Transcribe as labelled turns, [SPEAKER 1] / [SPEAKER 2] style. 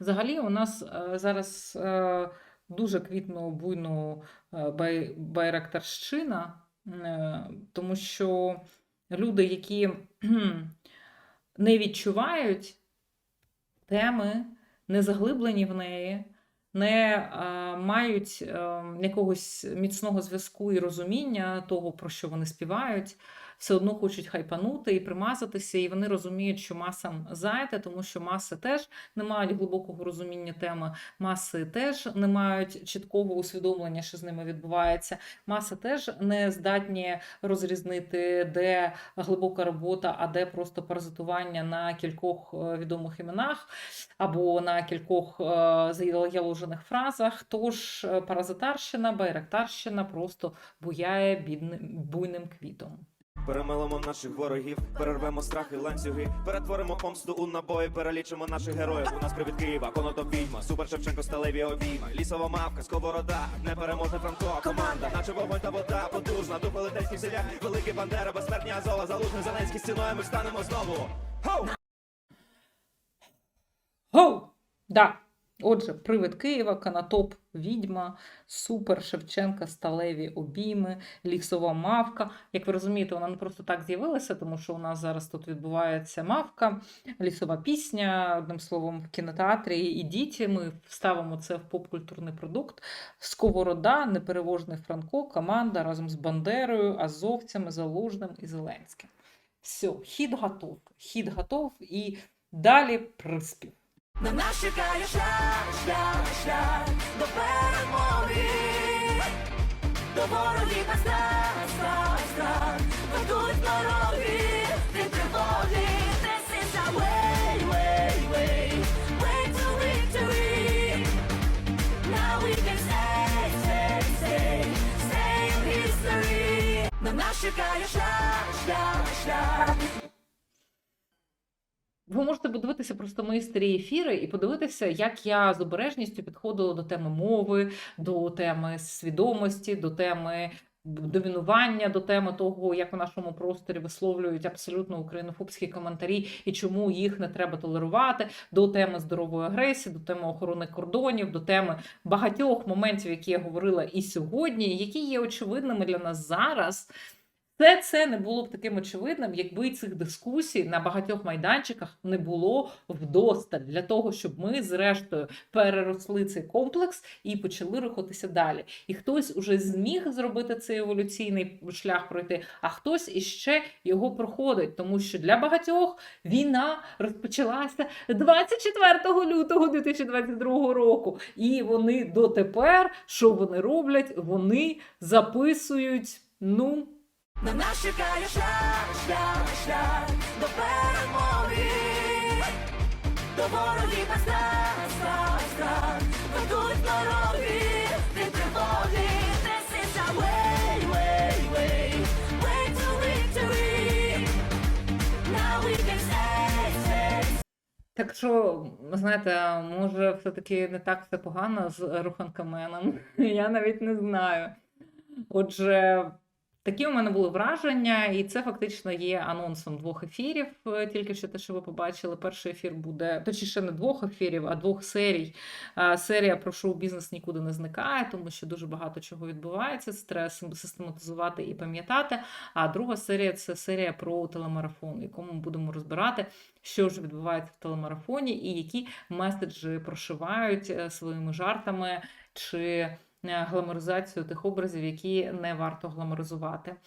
[SPEAKER 1] Взагалі, у нас е, зараз е, дуже квітно буйно е, байрактарщина, тому що люди, які не відчувають теми, не заглиблені в неї, не е, мають е, якогось міцного зв'язку і розуміння того, про що вони співають, все одно хочуть хайпанути і примазатися, і вони розуміють, що масам зайде, тому що маси теж не мають глибокого розуміння теми, маси теж не мають чіткого усвідомлення, що з ними відбувається. Маси теж не здатні розрізнити, де глибока робота, а де просто паразитування на кількох е, відомих іменах або на кількох е, заложених фразах. Тож е, паразитарщина, байрактарщина просто буяє бідним буйним квітом.
[SPEAKER 2] Перемелимо наших ворогів, перервемо страхи, ланцюги, перетворимо помсту у набої, перелічимо наших героїв. У нас привід Києва, конотоп відьма, Супер Шевченко, сталеві обійма, лісова мавка, сковорода, непереможна Франко, команда, наче вогонь та вода, потужна, дух велетенських селян, великий бандера, безсмертні Азова, залужний Зеленський стіною, ми станемо знову. Хоу!
[SPEAKER 1] Гоу! Да. Отже, привид Києва, Канатоп, Відьма, Супер, Шевченка, Сталеві обійми, Лісова мавка. Як ви розумієте, вона не просто так з'явилася, тому що у нас зараз тут відбувається мавка, лісова пісня, одним словом, в кінотеатрі. Ідіть, ми вставимо це в поп-культурний продукт. Сковорода, непереможний Франко, команда разом з Бандерою, Азовцями, Залужним і Зеленським. Все, хід готов. Хід готов і далі приспів.
[SPEAKER 3] На нас чекає шлях, шлях, шлях до перемоги, до ворогів на страх, страх, страх, ведуть дороги, від тривоги, this is our way, way. На нас чекає шлях, шлях, шлях.
[SPEAKER 1] Ви можете подивитися просто мої старі ефіри і подивитися, як я з обережністю підходила до теми мови, до теми свідомості, до теми домінування, до теми того, як у нашому просторі висловлюють абсолютно українофобські коментарі і чому їх не треба толерувати, до теми здорової агресії, до теми охорони кордонів, до теми багатьох моментів, які я говорила і сьогодні, які є очевидними для нас зараз. Все це не було б таким очевидним, якби цих дискусій на багатьох майданчиках не було вдосталь для того, щоб ми, зрештою, переросли цей комплекс і почали рухатися далі. І хтось уже зміг зробити цей еволюційний шлях пройти, а хтось іще його проходить, тому що для багатьох війна розпочалася 24 лютого 2022 року. І вони дотепер, що вони роблять? Вони записують. Ну,
[SPEAKER 3] На нас чекає шлях, шлях, шлях до перемоги, до ворогів на страх, страх, страх, ведуть дороги, від тривоги,
[SPEAKER 1] Так що, знаєте, може, все-таки не так все погано з руханкаменом. Я навіть не знаю. Отже, такі у мене були враження, і це фактично є анонсом двох ефірів. е, Тільки що те, що ви побачили. Перший ефір буде, точніше, не двох ефірів, а двох серій. А, Серія про шоу-бізнес нікуди не зникає, тому що дуже багато чого відбувається. Це треба систематизувати і пам'ятати. А друга серія це серія про телемарафон, якому ми будемо розбирати, що ж відбувається в телемарафоні, і які меседжі прошивають е, своїми жартами чи е, гламоризацію тих образів, які не варто гламоризувати.